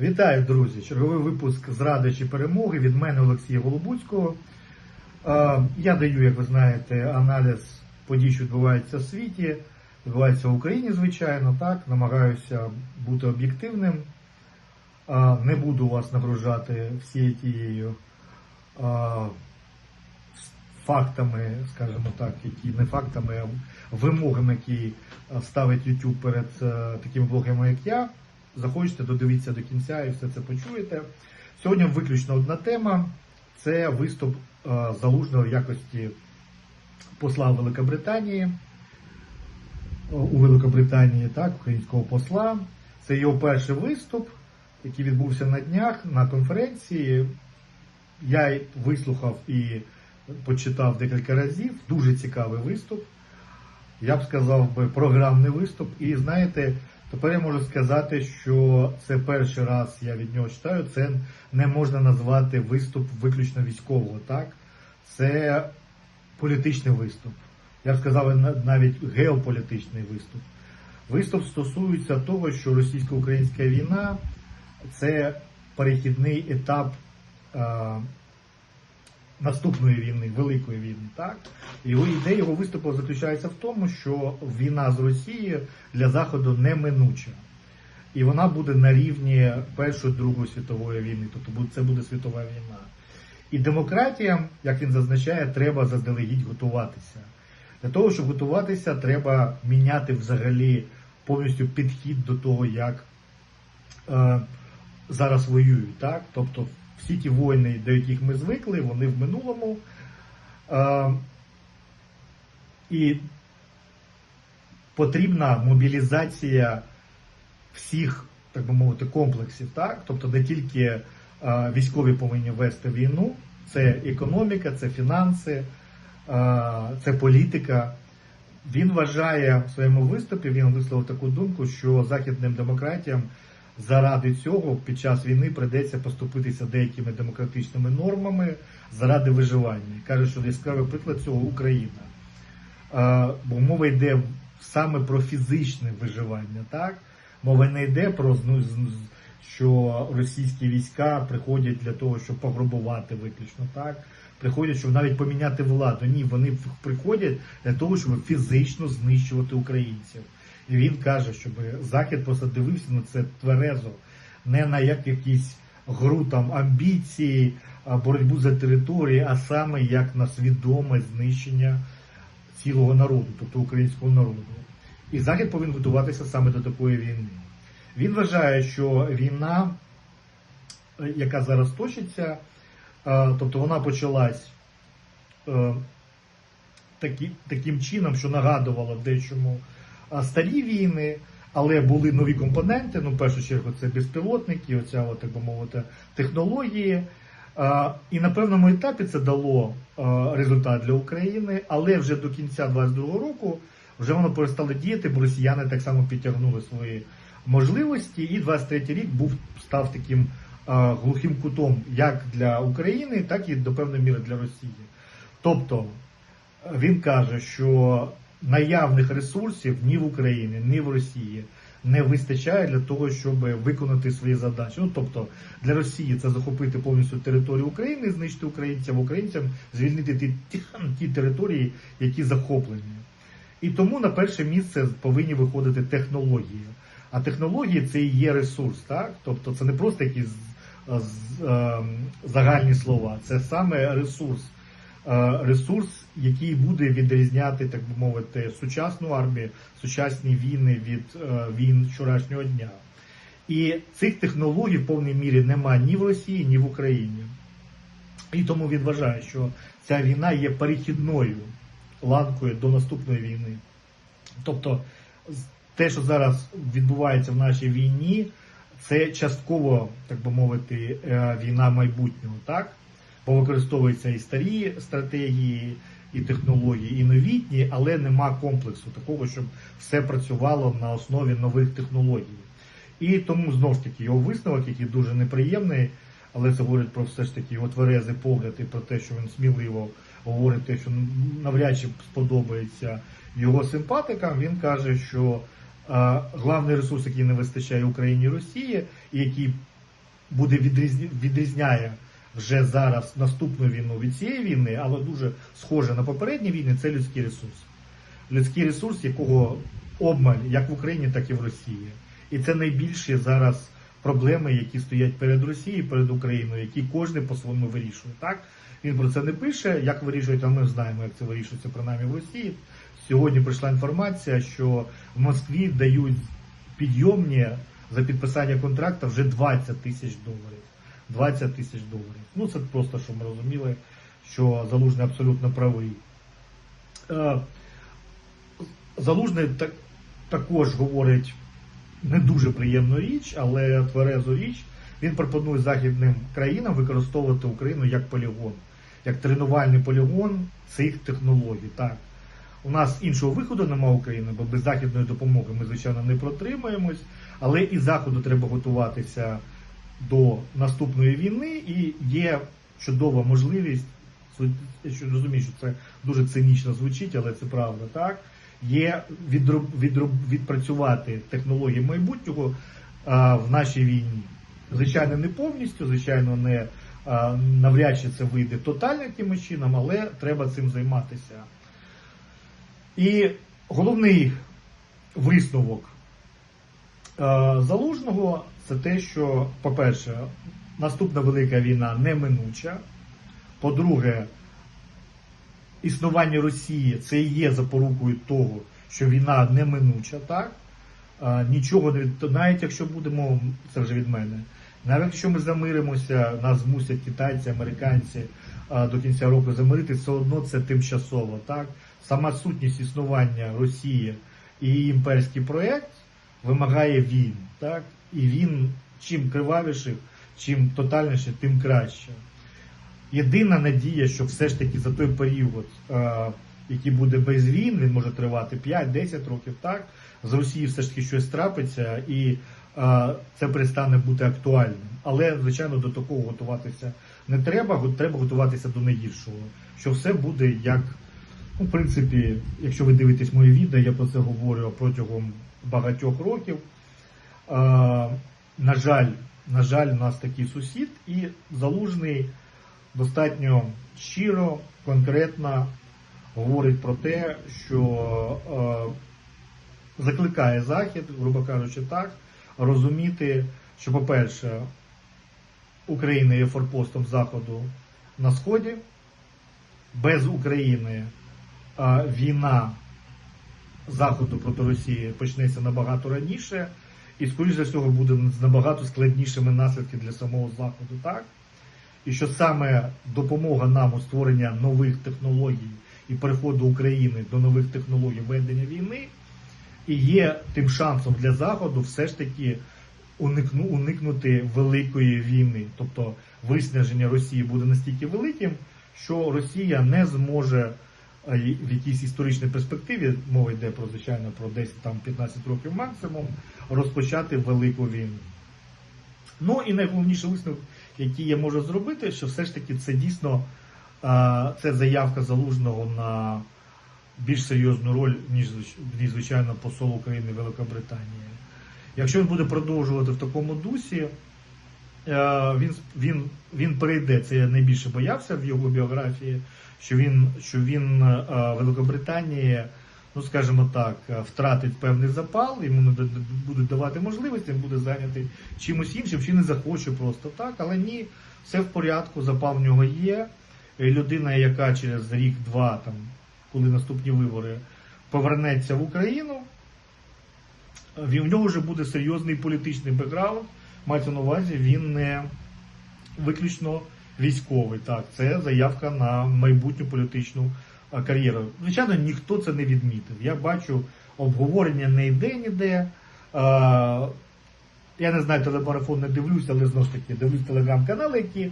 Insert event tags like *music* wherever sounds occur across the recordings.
Вітаю, друзі! Черговий випуск зради чи перемоги від мене Олексія Голобуцького. Я даю, як ви знаєте, аналіз подій, що відбуваються в світі, відбувається в Україні, звичайно, так. Намагаюся бути об'єктивним. Не буду вас нагружати всією тією фактами, скажімо так, які не фактами, а вимогами, які ставить YouTube перед е, такими блогерами, як я. Захочете, додивіться до кінця і все це почуєте. Сьогодні виключно одна тема це виступ е, залужного якості посла Великобританії е, у Великобританії, так, українського посла. Це його перший виступ, який відбувся на днях на конференції. Я вислухав і почитав декілька разів. Дуже цікавий виступ. Я б сказав би програмний виступ. І знаєте, тепер я можу сказати, що це перший раз я від нього читаю. Це не можна назвати виступ виключно військового. Так, це політичний виступ. Я б сказав навіть геополітичний виступ. Виступ стосується того, що російсько-українська війна це перехідний етап. Наступної війни, великої війни, так його ідея його виступу заключається в тому, що війна з Росією для Заходу неминуча, і вона буде на рівні Першої Другої світової війни, тобто це буде світова війна. І демократіям, як він зазначає, треба заздалегідь готуватися. Для того, щоб готуватися, треба міняти взагалі повністю підхід до того, як е, зараз воюють. Так? Тобто всі ті воїни, до яких ми звикли, вони в минулому. Е, і потрібна мобілізація всіх, так би мовити, комплексів. Так? Тобто не тільки е, військові повинні вести війну, це економіка, це фінанси, е, це політика. Він вважає в своєму виступі, він висловив таку думку, що західним демократіям заради цього під час війни прийдеться поступитися деякими демократичними нормами заради виживання. Каже, що яскравий приклад цього Україна. Бо мова йде саме про фізичне виживання, так? Мова не йде про ну, що російські війська приходять для того, щоб пограбувати виключно, так? Приходять, щоб навіть поміняти владу. Ні, вони приходять для того, щоб фізично знищувати українців. Він каже, щоб Захід просто дивився на це тверезо, не на як якісь гру там амбіції, боротьбу за території, а саме як на свідоме знищення цілого народу, тобто українського народу. І Захід повинен готуватися саме до такої війни. Він вважає, що війна, яка зараз точиться, е, тобто вона почалась е, такі, таким чином, що нагадувала дечому старі війни, але були нові компоненти. Ну, в першу чергу, це безпілотники, оця, так би мовити, технології. І на певному етапі це дало результат для України, але вже до кінця 22-го року вже воно перестало діяти, бо росіяни так само підтягнули свої можливості, і 23-й рік був став таким глухим кутом як для України, так і до певної міри для Росії. Тобто він каже, що наявних ресурсів ні в Україні, ні в Росії не вистачає для того, щоб виконати свої задачі. Ну тобто для Росії це захопити повністю територію України, знищити українцям, українцям звільнити ті, ті, ті території, які захоплені. І тому на перше місце повинні виходити технології. А технології це і є ресурс, так? Тобто це не просто якісь ем, загальні слова, це саме ресурс. Е, Ресурс, який буде відрізняти, так би мовити, сучасну армію, сучасні війни від е, війн вчорашнього дня. І цих технологій в повній мірі немає ні в Росії, ні в Україні. І тому він вважає, що ця війна є перехідною ланкою до наступної війни. Тобто, те, що зараз відбувається в нашій війні, це частково, так би мовити, е, війна майбутнього, так? Використовуються і старі стратегії, і технології, і новітні, але нема комплексу такого, щоб все працювало на основі нових технологій. І тому знову ж таки його висновок, який дуже неприємний, але це говорить про все ж таки його тверезий погляд і про те, що він сміливо говорить те, що навряд чи сподобається його симпатикам. Він каже, що е, главний ресурс, який не вистачає Україні і Росії, і який буде відрізняє вже зараз наступну війну від цієї війни, але дуже схоже на попередні війни, це людський ресурс. Людський ресурс, якого обмаль як в Україні, так і в Росії. І це найбільші зараз проблеми, які стоять перед Росією, перед Україною, які кожен по-своєму вирішує. Так він про це не пише. Як вирішують, а ми знаємо, як це вирішується принаймні в Росії. Сьогодні прийшла інформація, що в Москві дають підйомні за підписання контракту вже 20 тисяч доларів. 20 тисяч доларів. Ну це просто, щоб ми розуміли, що Залужний абсолютно правий. Е, Залужний так, також говорить не дуже приємну річ, але тверезу річ. Він пропонує західним країнам використовувати Україну як полігон, як тренувальний полігон цих технологій. Так. У нас іншого виходу немає України, бо без західної допомоги ми, звичайно, не протримаємось, але і Заходу треба готуватися до наступної війни, і є чудова можливість, я розумію, що це дуже цинічно звучить, але це правда, так? Є відроб, відроб, відпрацювати технології майбутнього а, в нашій війні. Звичайно, не повністю, звичайно, не а, навряд чи це вийде тотально якимось чином, але треба цим займатися. І головний висновок е, залужного це те, що, по-перше, наступна велика війна неминуча. По-друге, існування Росії це і є запорукою того, що війна неминуча, так? Е, Нічого не від- навіть якщо будемо, це вже від мене, навіть якщо ми замиримося, нас змусять китайці, американці е, до кінця року замирити, все одно це тимчасово, так? Сама сутність існування Росії і імперський проєкт вимагає війн, так? І він чим кривавіший, чим тотальніше, тим краще. Єдина надія, що все ж таки за той період, е, який буде без війн, він може тривати 5-10 років, так, з Росії все ж таки щось трапиться і е, це перестане бути актуальним. Але, звичайно, до такого готуватися не треба, треба готуватися до найгіршого. Що все буде як, ну, в принципі, якщо ви дивитесь мої відео, я про це говорю протягом багатьох років. На жаль, на жаль, у нас такий сусід, і залужний достатньо щиро, конкретно говорить про те, що закликає Захід, грубо кажучи, так, розуміти, що, по-перше, Україна є форпостом Заходу на Сході. Без України війна Заходу проти Росії почнеться набагато раніше, і, скоріш за всього, буде з набагато складнішими наслідки для самого Заходу, так? І що саме допомога нам у створення нових технологій і переходу України до нових технологій ведення війни і є тим шансом для Заходу все ж таки уникну, уникнути великої війни. Тобто виснаження Росії буде настільки великим, що Росія не зможе в якійсь історичній перспективі, мова йде про звичайно про 10 там 15 років максимум, розпочати велику війну. Ну і найголовніший висновок, який я можу зробити, що все ж таки це дійсно це заявка залужного на більш серйозну роль, ніж звичайно посол України Великобританії. Якщо він буде продовжувати в такому дусі, він, він, він перейде, це я найбільше боявся в його біографії, що він, що він е, Великобританії, ну скажімо так, е, втратить певний запал, йому не будуть давати можливість, він буде зайнятий чимось іншим, чи не захоче просто так, але ні, все в порядку, запал в нього є. Людина, яка через рік-два, там, коли наступні вибори, повернеться в Україну, в нього вже буде серйозний політичний бекграунд. Мається на увазі, він не виключно військовий. Так, це заявка на майбутню політичну кар'єру. Звичайно, ніхто це не відмітив. Я бачу, обговорення не йде ніде. Я не знаю, телемарафон не дивлюся, але знову ж таки дивлюсь телеграм-канали, які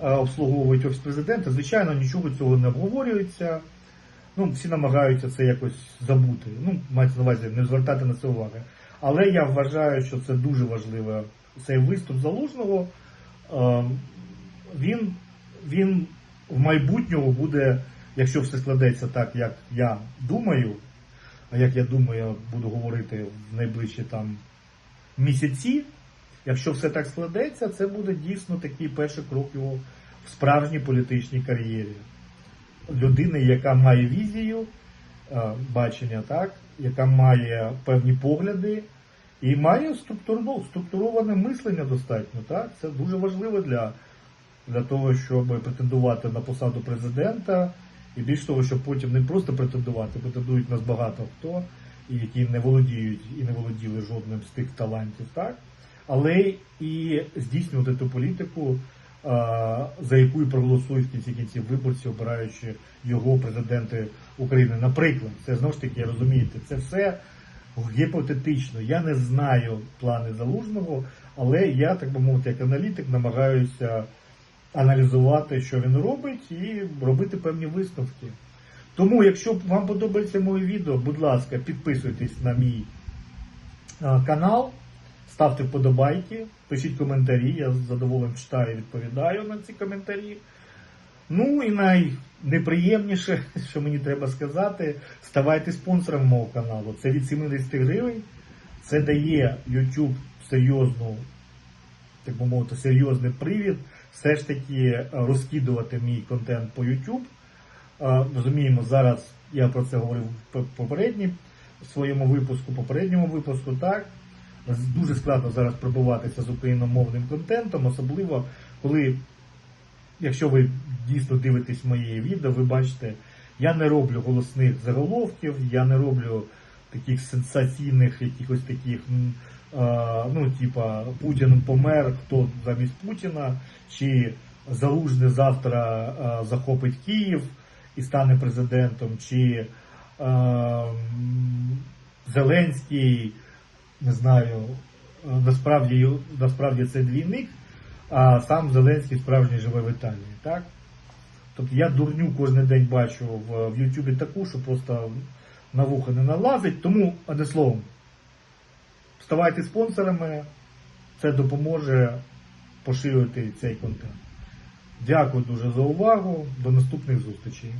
обслуговують офіс президента. Звичайно, нічого цього не обговорюється. Ну, всі намагаються це якось забути. Ну, мається на увазі не звертати на це уваги. Але я вважаю, що це дуже важливо. Цей виступ залужного. Е, Він, він в майбутньому буде, якщо все складеться так, як я думаю, а як я думаю, я буду говорити в найближчі там місяці, якщо все так складеться, це буде дійсно такий перший крок його в справжній політичній кар'єрі. Людини, яка має візію, е, бачення, так, яка має певні погляди і має структуроване мислення достатньо. Так? Це дуже важливо для, для того, щоб претендувати на посаду президента. І більш того, щоб потім не просто претендувати, претендують нас багато хто, які не володіють і не володіли жодним з тих талантів, так? але і здійснювати ту політику, за яку і проголосують в кінці кінців виборці, обираючи його президенти України. Наприклад, це знову ж таки розумієте, це все гіпотетично. Я не знаю плани залужного, але я, так би мовити, як аналітик, намагаюся аналізувати, що він робить, і робити певні висновки. Тому, якщо вам подобається моє відео, будь ласка, підписуйтесь на мій канал, ставте вподобайки, пишіть коментарі, я з задоволенням читаю і відповідаю на ці коментарі. Ну і найнеприємніше, *laughs* що мені треба сказати, ставайте спонсором мого каналу. Це від 70 гривень. Це дає YouTube серйозну, так би мовити, серйозний привід все ж таки е, розкидувати мій контент по YouTube. Е, Розуміємо, зараз я про це говорив в попередній в своєму випуску, попередньому випуску, так. Дуже складно зараз пробиватися з україномовним контентом, особливо коли, якщо ви дійсно дивитесь моє відео, ви бачите, я не роблю голосних заголовків, я не роблю таких сенсаційних, якихось таких, ну, типа, Путін помер, хто замість Путіна, чи Залужний завтра захопить Київ і стане президентом, чи Зеленський, не знаю, насправді, насправді це двійник, а сам Зеленський справжній живе в Італії. Так? Тобто я дурню кожен день бачу в, в Ютубі таку, що просто на вуха не налазить. Тому, одне словом, ставайте спонсорами, це допоможе поширювати цей контент. Дякую дуже за увагу. До наступних зустрічей.